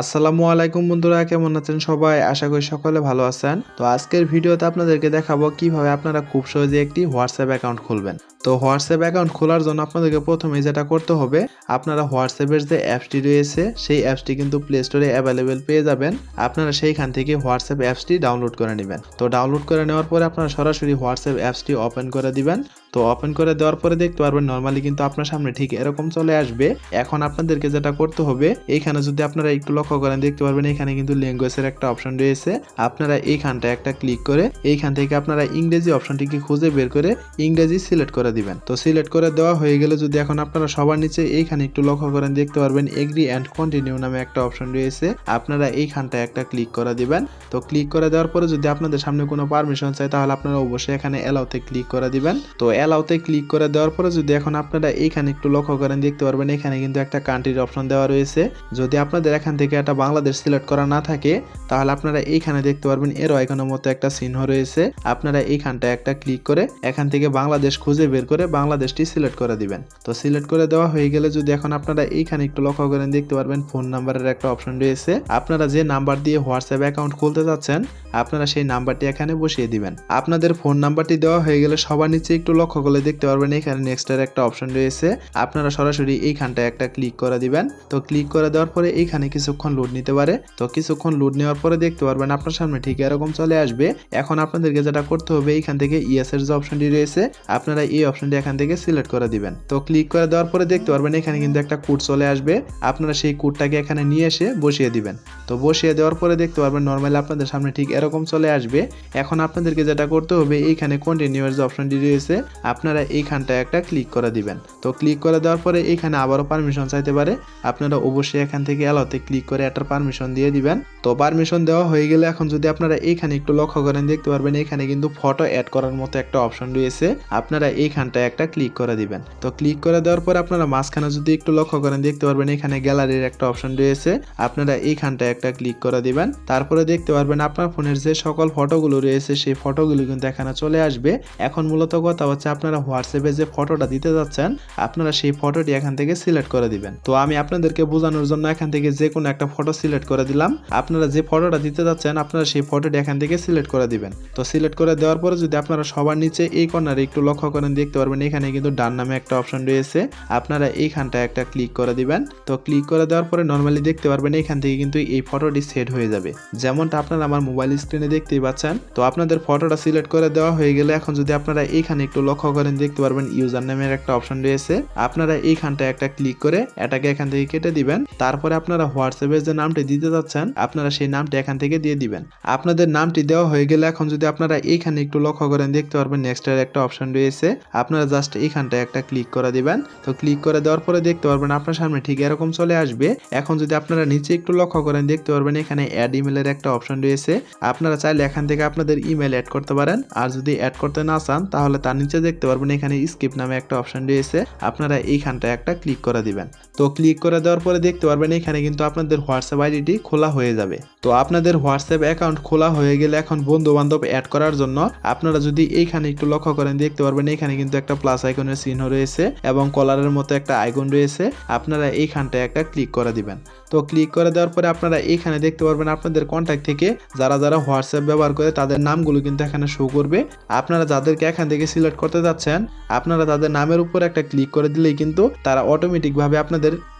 আসসালামু আলাইকুম বন্ধুরা, কেমন আছেন সবাই? আশা করি সকলে ভালো আছেন। তো আজকের ভিডিওতে আপনাদেরকে দেখাবো কীভাবে আপনারা খুব সহজে একটি হোয়াটসঅ্যাপ অ্যাকাউন্ট খুলবেন। তো হোয়াটসঅ্যাপ অ্যাকাউন্ট খোলার জন্য আপনাদেরকে প্রথমে যেটা করতে হবে, আপনারা হোয়াটসঅ্যাপের যে অ্যাপসটি রয়েছে, সেই অ্যাপসটি কিন্তু প্লে স্টোরে অ্যাভেলেবেল পেয়ে যাবেন। আপনারা সেইখান থেকে হোয়াটসঅ্যাপ অ্যাপসটি ডাউনলোড করে নেবেন। তো ডাউনলোড করে নেওয়ার পরে আপনারা সরাসরি হোয়াটসঅ্যাপ অ্যাপসটি ওপেন করে দিবেন। তো ওপেন করে দেওয়ার পরে দেখতে পারবেন নর্মালি কিন্তু আপনার সামনে ঠিক এরকম চলে আসবে। এখন আপনাদেরকে যেটা করতে হবে এইখানে যদি আপনারা একটু লক্ষ্য করেন, দেখতে পারবেন এখানে কিন্তু ল্যাঙ্গুয়েজের একটা অপশন রয়েছে। আপনারা এইখানটা একটা ক্লিক করে, এইখান থেকে আপনারা ইংরেজি অপশনটিকে খুঁজে বের করে ইংরেজি সিলেক্ট করে দিবেন। তো সিলেক্ট করে দেওয়া হয়ে গেলে যদি এখন আপনারা সবার নিচে এইখানে একটু লক্ষ্য করেন, দেখতে পারবেন এগ্রি অ্যান্ড কন্টিনিউ নামে একটা অপশন রয়েছে। আপনারা এইখানটা একটা ক্লিক করে দিবেন। তো ক্লিক করে দেওয়ার পরে যদি আপনাদের সামনে কোনো পারমিশন চাই তাহলে আপনারা অবশ্যই এখানে অ্যালাউতে ক্লিক করে দিবেন। তো অ্যালাউতে ক্লিক করে দেওয়ার পরে যদি এখন আপনারা এইখানে একটু লক্ষ্য করেন, দেখতে পারবেন এখানে কিন্তু একটা কান্ট্রির অপশন দেওয়া রয়েছে। যদি আপনাদের এখান থেকে একটা বাংলাদেশ সিলেক্ট করা না থাকে, তাহলে আপনারা এইখানে দেখতে পারবেন এর আইকনের মতো একটা চিহ্ন রয়েছে। আপনারা এইখানটা একটা ক্লিক করে এখান থেকে বাংলাদেশ খুঁজে বের করে বাংলাদেশটি সিলেক্ট করে দিবেন। তো সিলেক্ট করে দেওয়া হয়ে গেলে যদি এখন আপনারা এইখানে একটু লক্ষ্য করেন, দেখতে পারবেন ফোন নাম্বারের একটা অপশন রয়েছে। আপনারা যে নাম্বার দিয়ে হোয়াটসঅ্যাপ অ্যাকাউন্ট খুলতে যাচ্ছেন আপনারা সেই নাম্বারটি এখানে বসিয়ে দিবেন। আপনাদের ফোন নাম্বারটি দেওয়া হয়ে গেলে সবার নিচে একটু লক্ষ্য করলে দেখতে পারবেন, এখানে নেক্সটের একটা অপশন রয়েছে। আপনারা সরাসরি এইখানটায় একটা ক্লিক করে দিবেন। তো ক্লিক করে দেওয়ার পরে এইখানে কিছুক্ষণ লোড নিতে পারে। তো কিছুক্ষণ লোড নেওয়ার পরে দেখতে পারবেন আপনার সামনে ঠিক এরকম চলে আসবে। এখন আপনাদেরকে যেটা করতে হবে, এইখান থেকে ইএস এর যে অপশনটি রয়েছে, আপনারা এই অপশনটি এখান থেকে সিলেক্ট করে দিবেন। তো ক্লিক করে দেওয়ার পরে দেখতে পারবেন, এখানে কিন্তু একটা কোড চলে আসবে। আপনারা সেই কোডটাকে এখানে নিয়ে এসে বসিয়ে দিবেন। তো বসিয়ে দেওয়ার পরে দেখতে পারবেন নর্মালি আপনাদের সামনে ঠিক এরকম চলে আসবে। এখন আপনাদেরকে যেটা করতে হবে, এইখানে কন্টিনিউ এর যে অপশনটি রয়েছে। আপনারা এইখানটা একটা ক্লিক করে দিবেন। তো ক্লিক করে দেওয়ার পরে এইখানে আবারও পারমিশন চাইতে পারে। আপনারা অবশ্যই এখান থেকে অ্যালাউতে ক্লিক করে একটা পারমিশন দিয়ে দিবেন। তো পারমিশন দেওয়া হয়ে গেলে এখন যদি আপনারা এইখানে একটু লক্ষ্য করেন, দেখতে পারবেন এখানে কিন্তু ফটো অ্যাড করার মতো একটা অপশন রয়েছে। আপনারা এইখানটায় একটা ক্লিক করে দিবেন। তো ক্লিক করে দেওয়ার পর আপনারা মাঝখানে যদি একটু লক্ষ্য করেন, দেখতে পারবেন এখানে গ্যালারির একটা অপশন রয়েছে। আপনারা এইখানটায় একটা ক্লিক করে দিবেন। তারপরে দেখতে পারবেন আপনার ফোনের যে সকল ফটোগুলো রয়েছে, সেই ফটোগুলো কিন্তু এখানে চলে আসবে। এখন মূলত কথা হচ্ছে আপনারা হোয়াটসঅ্যাপে যে ফটোটা দিতে যাচ্ছেন, আপনারা সেই ফটোটি এখান থেকে সিলেক্ট করে দিবেন। তো আমি আপনাদেরকে বোঝানোর জন্য এখান থেকে যে কোনো একটা ফটো সিলেক্ট করে দিলাম। আপনারা যে ফটোটা দিতে যাচ্ছেন, আপনারা সেই ফটোটি এখান থেকে সিলেক্ট করে দিবেন। তো সিলেক্ট করে দেওয়ার পরে যদি আপনারা সবার নিচে এই কর্নারে একটু লক্ষ্য করেন, দেখতে পারবেন এখানে কিন্তু ডান নামে একটা অপশন রয়েছে। আপনারা এইখানটা একটা ক্লিক করে দিবেন। তো ক্লিক করে দেওয়ার পরে নর্মালি দেখতে পারবেন এখান থেকে কিন্তু এই ফটোটি সেট হয়ে যাবে। যেমনটা আপনারা আমার মোবাইল স্ক্রিনে দেখতেই পাচ্ছেন। তো আপনাদের ফটোটা সিলেক্ট করে দেওয়া হয়ে গেলে এখন যদি আপনারা এইখানে একটু লক্ষ্য করেন, দেখতে পারবেন ইউজার নামের একটা অপশন রয়েছে। আপনারা এইখানটা একটা ক্লিক করে এটাকে এখান থেকে কেটে দিবেন। তারপরে আপনারা হোয়াটসঅ্যাপে যে নামটি দিতে যাচ্ছেন, আপনারা সেই নামটি এখান থেকে দিয়ে দিবেন। আপনাদের নামটি দেওয়া হয়ে গেলে এখন যদি আপনারা এইখানে একটু লক্ষ্য করেন, দেখতে পারবেন নেক্সটের একটা অপশন রয়েছে। আপনারা জাস্ট এইখানটা একটা ক্লিক করে দিবেন। তো ক্লিক করে দেওয়ার পরে দেখতে পারবেন আপনার সামনে ঠিক এরকম চলে আসবে। এখন যদি আপনারা নিচে একটু লক্ষ্য করেন দেখতে পারবেন, এখানে অ্যাড ইমেলের একটা অপশন রয়েছে। আপনারা চাইলে এখান থেকে আপনাদের ইমেল অ্যাড করতে পারেন। আর যদি অ্যাড করতে না চান, তাহলে তার নিচে দেখতে পারবেন, এখানে স্কিপ নামে একটা অপশন রয়েছে। আপনারা এইখানটা একটা ক্লিক করে দিবেন। তো ক্লিক করে দেওয়ার পরে দেখতে পারবেন, এখানে কিন্তু আপনাদের হোয়াটসঅ্যাপ আইডিটি খোলা হয়ে যাবে। তো আপনাদের হোয়াটসঅ্যাপ অ্যাকাউন্ট খোলা হয়ে গেলে এখন বন্ধু বান্ধব অ্যাড করার জন্য আপনারা যদি এইখানে একটু লক্ষ্য করেন, দেখতে পারবেন, এখানে কিন্তু একটা প্লাস আইকনের চিহ্ন রয়েছে এবং কলারের মতো একটা আইকন রয়েছে। আপনারা এইখানটায় একটা ক্লিক করে দিবেন। তো ক্লিক করে দেওয়ার পরে আপনারা এখানে দেখতে পারবেন আপনাদের কন্ট্যাক্ট থেকে যারা যারা হোয়াটসঅ্যাপ ব্যবহার করে তাদের নামগুলো কিন্তু এখানে শো করবে। আপনারা যাদেরকে এখান থেকে সিলেক্ট করতে যাচ্ছেন, আপনারা তাদের নামের উপর একটা ক্লিক করে দিলেই কিন্তু তারা অটোমেটিকভাবে আপনাদের